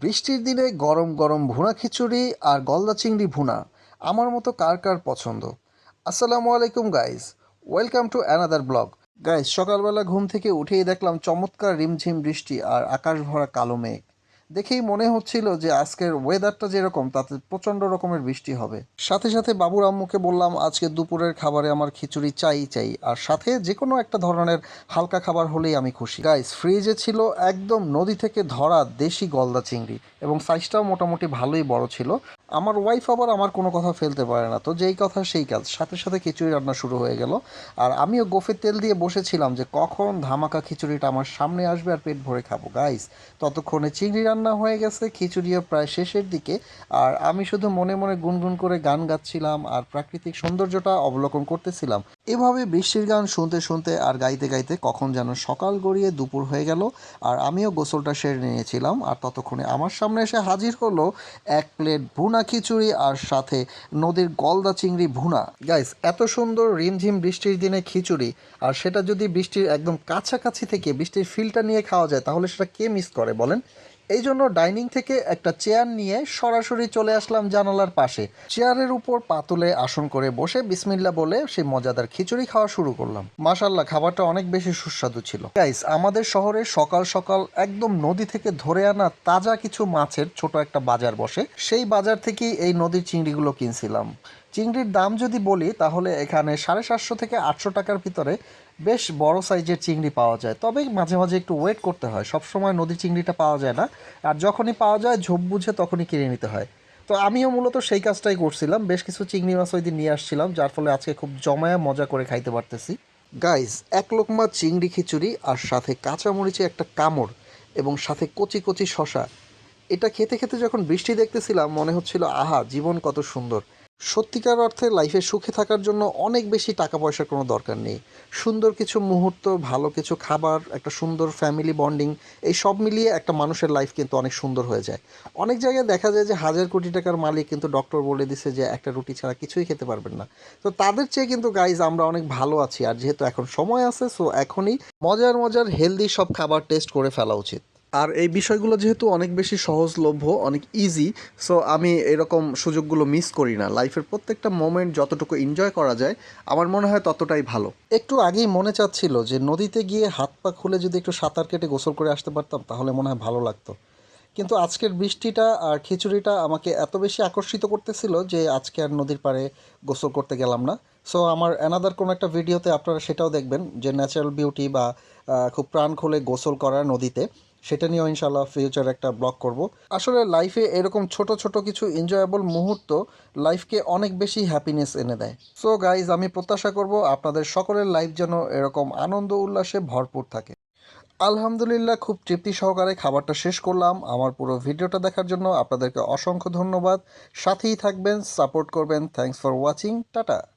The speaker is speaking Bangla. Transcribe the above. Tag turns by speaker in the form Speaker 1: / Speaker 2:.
Speaker 1: বৃষ্টির দিনে গরম গরম ভুনা খিচুড়ি আর গলদা চিংড়ি ভুনা। আমার মতো কার কার পছন্দ? আসসালামু আলাইকুম guys welcome to another blog guys সকালবেলা ঘুম থেকে উঠেই দেখলাম চমৎকার রিমঝিম বৃষ্টি আর আকাশ ভরা কালো মেঘ। দেখেই মনে হচ্ছিল যে আজকের ওয়েদারটা যেরকম, তাতে প্রচণ্ড রকমের বৃষ্টি হবে। সাথে সাথে বাবুর আম্মুকে বললাম, আজকে দুপুরের খাবারে আমার খিচুড়ি চাই চাই। আর সাথে যে কোনো একটা ধরনের হালকা খাবার হলেই আমি খুশি। গাইস ফ্রিজে ছিল একদম নদী থেকে ধরা দেশি গলদা চিংড়ি এবং সাইজটাও মোটামুটি ভালোই বড় ছিল। আমার ওয়াইফ আবার আমার কোনো কথা ফেলতে পারে না। তো যেই কথা সেই কাজ। সাথে সাথে খিচুড়ি রান্না শুরু হয়ে গেল। আর আমিও গোফের তেল দিয়ে বসেছিলাম যে কখন ধামাকা খিচুড়িটা আমার সামনে আসবে আর পেট ভরে খাব। গাইস ততক্ষণে চিংড়ি রান্না হয়ে গেছে, খিচুড়িও প্রায় শেষের দিকে। আর আমি শুধু মনে মনে গুনগুন করে গান গাচ্ছিলাম আর প্রাকৃতিক সৌন্দর্যটা অবলোকন করতেছিলাম। এভাবে বৃষ্টির গান শুনতে শুনতে আর গাইতে গাইতে কখন যেন সকাল গড়িয়ে দুপুর হয়ে গেল। আর আমিও গোসলটা সেরে নিয়েছিলাম। আর ততক্ষণে আমার সামনে এসে হাজির হলো এক প্লেট ভুনা খিচুড়ি আর সাথে নদীর গলদা চিংড়ি ভুনা। গাইস এত সুন্দর রিমঝিম বৃষ্টির দিনে খিচুড়ি, আর সেটা যদি বৃষ্টির একদম কাছাকাছি থেকে বৃষ্টির ফিলটা নিয়ে খাওয়া যায়, তাহলে সেটা কে মিস করে বলেন? এই জন্য ডাইনিং থেকে একটা চেয়ার নিয়ে সরাসরি চলে আসলাম জানালার পাশে। চেয়ারের উপর পাতুলে আসন করে বসে বিসমিল্লা বলে সেই মজাদার খিচুড়ি খাওয়া শুরু করলাম। মাশাল্লাহ খাবারটা অনেক বেশি সুস্বাদু ছিল। গাইস আমাদের শহরে সকাল সকাল একদম নদী থেকে ধরে আনা তাজা কিছু মাছের ছোট একটা বাজার বসে। সেই বাজার থেকেই এই নদীর চিংড়িগুলো কিনছিলাম। চিংড়ির দাম যদি বলি, তাহলে এখানে সাড়ে সাতশো থেকে আটশো টাকার ভিতরে বেশ বড় সাইজের চিংড়ি পাওয়া যায়। তবে মাঝে মাঝে একটু ওয়েট করতে হয়। সবসময় নদীর চিংড়িটা পাওয়া যায় না। আর যখনই পাওয়া যায়, ঝোপ বুঝে তখনই কিনে নিতে হয়। তো আমিও মূলত সেই কাজটাই করছিলাম। বেশ কিছু চিংড়ি মাছ ওই দিন নিয়ে আসছিলাম, যার ফলে আজকে খুব জমায়া মজা করে খাইতে পারতেছি। গাইস এক লোকমা চিংড়ি খিচুড়ি আর সাথে কাঁচামরিচে একটা কামড় এবং সাথে কচি কচি শশা এটা খেতে খেতে যখন বৃষ্টি দেখতেছিলাম, মনে হচ্ছিল, আহা, জীবন কত সুন্দর। সত্যিকার অর্থে লাইফে সুখে থাকার জন্য অনেক বেশি টাকা পয়সার কোনো দরকার নেই। সুন্দর কিছু মুহূর্ত, ভালো কিছু খাবার, একটা সুন্দর ফ্যামিলি বন্ডিং এই সব মিলিয়ে একটা মানুষের লাইফ কিন্তু অনেক সুন্দর হয়ে যায়। অনেক জায়গায় দেখা যায় যে হাজার কোটি টাকার মালিক কিন্তু ডক্টর বলে দিছে যে একটা রুটি ছাড়া কিছুই খেতে পারবেন না। তো তাদের চেয়ে কিন্তু গাইজ আমরা অনেক ভালো আছি আর যেহেতু এখন সময় আছে সো এখনই মজার মজার হেলদি সব খাবার টেস্ট করে ফেলা উচিত। আর এই বিষয়গুলো যেহেতু অনেক বেশি সহজলভ্য, অনেক ইজি সো আমি এরকম সুযোগগুলো মিস করি না। লাইফের প্রত্যেকটা মোমেন্ট যতটুকু এনজয় করা যায়, আমার মনে হয় ততটাই ভালো। একটু আগেই মনে চাচ্ছিল যে নদীতে গিয়ে হাত পা খুলে যদি একটু সাঁতার কেটে গোসল করে আসতে পারতাম, তাহলে মনে হয় ভালো লাগতো। কিন্তু আজকের বৃষ্টিটা আর খিচুড়িটা আমাকে এত বেশি আকর্ষিত করতেছিল যে আজকে আর নদীর পাড়ে গোসল করতে গেলাম না। সো আমার অ্যানাদার কোনো একটা ভিডিওতে আপনারা সেটাও দেখবেন যে ন্যাচারাল বিউটি বা খুব প্রাণ খুলে গোসল করা নদীতে। সেটা নিয়েও ইনশাল্লাহ ফিউচার একটা ব্লগ করব। আসলে লাইফে এরকম ছোট ছোট কিছু এনজয়েবল মুহূর্ত লাইফকে অনেক বেশি হ্যাপিনেস এনে দেয়। সো গাইজ আমি প্রত্যাশা করব আপনাদের সকলের লাইফ যেন এরকম আনন্দ উল্লাসে ভরপুর থাকে। আলহামদুলিল্লাহ, খুব তৃপ্তি সহকারে খাবারটা শেষ করলাম। আমার পুরো ভিডিওটা দেখার জন্য আপনাদেরকে অসংখ্য ধন্যবাদ। সাথেই থাকবেন সাপোর্ট করবেন। Thanks for watching tata.